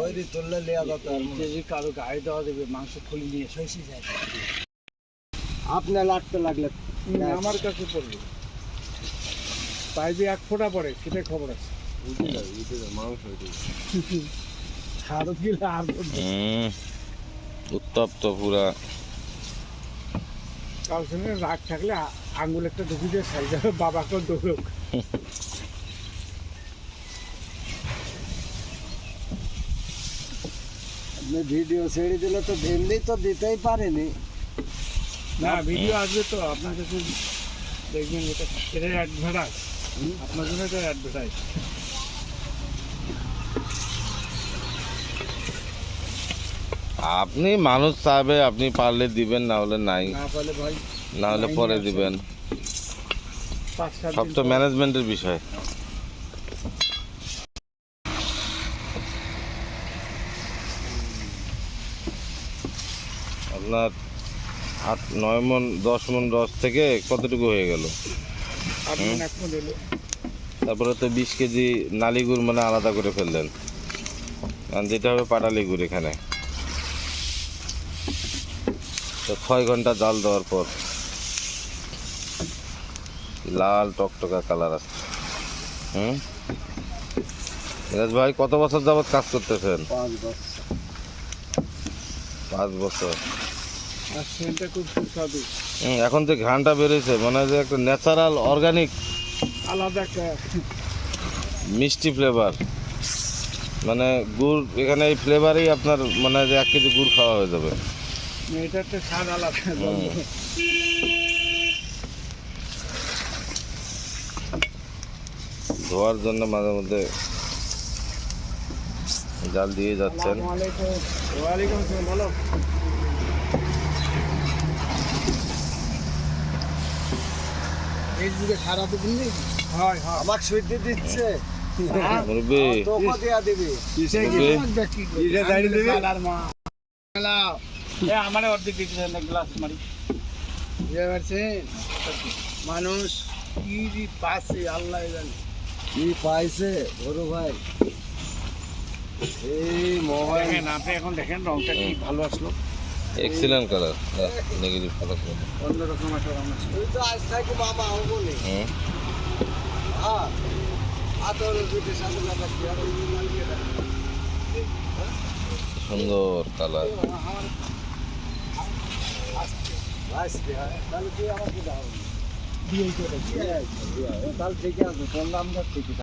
ওইরি তুললে লিয়া যদি কারও গায়ে দেওয়া দেবে মাংস খুলে নিয়ে এসে যায়। আপনি লাটতে লাগলে আমার কাছে পড়বে। পাইবে এক ফোঁটা পড়ে সেটাই খবর আছে। গেলে আর উত্তপ্ত পুরা। কারোর সঙ্গে রাগ থাকলে আ- আঙ্গুল একটা ঢুকি দিয়ে সাইড যাবে বাবাকে দৌড়ক আপনি ভিডিও ছেড়ে দিলে তো এমনি তো দিতেই পারেনি। না ভিডিও আসবে তো আপনার কাছে দেখবেন এটা এটা অ্যাডভার্টাইজ আপনার জন্য এটা অ্যাডভার্টাইজ আপনি মানুষ চাবে আপনি পারলে দিবেন না হলে নাই। না হলে পরে দিবেন। সব তো ম্যানেজমেন্টের বিষয়। আপনার আট নয় মন দশ মন রস থেকে কতটুকু হয়ে গেল। তারপরে তো বিশ কেজি নালি গুড় মানে আলাদা করে ফেললেন। যেটা হবে পাটালি গুড় এখানে। তো ছয় ঘণ্টা জাল দেওয়ার পর লাল টকটকা কালার আসছে হুম? ভাই কত বছর যাবত কাজ করতেছেন? পাঁচ বছর। এখন যে ঘ্রানটা বেরোয়েছে মানে যে একটা ন্যাচারাল অর্গানিক আলাদা একটা মিষ্টি ফ্লেভার। মানে গুড় এখানে এই ফ্লেভারেই আপনার মানে যে এক কেজি গুড় খাওয়া হয়ে যাবে। এটা স্বাদ আলাদা ধোয়ার জন্য মাঝে মধ্যে জাল দিয়ে যাচ্ছেন। আসসালামু আলাইকুম। ওয়ালাইকুম আসসালাম বলো। ফেসবুকে সারা তো হয় হয়। সুইটি দিচ্ছে। দিয়া কিসে জানি দিবি। এ আমারে অর্ধেক দেন গ্লাস মারি। বুঝতে পারছেন? মানুষ কি পাচ্ছে আল্লাহ জানে। কি পাইছে বড় ভাই? এই মোবাইল দেখেন আপনি এখন দেখেন রংটা কি ভালো আসলো। এক্সিলেন্ট কালার নেগেটিভ কালার অন্যরকম একটা রং আসলো। তুই তো আজ থাকি মামা হব নি হ্যাঁ আতর দুটি সাথে লাগা কি আর সুন্দর কালার হ্যাঁ তাহলে দিয়ে করে তাহলে ঠিক আছে বললাম না ঠিক আছে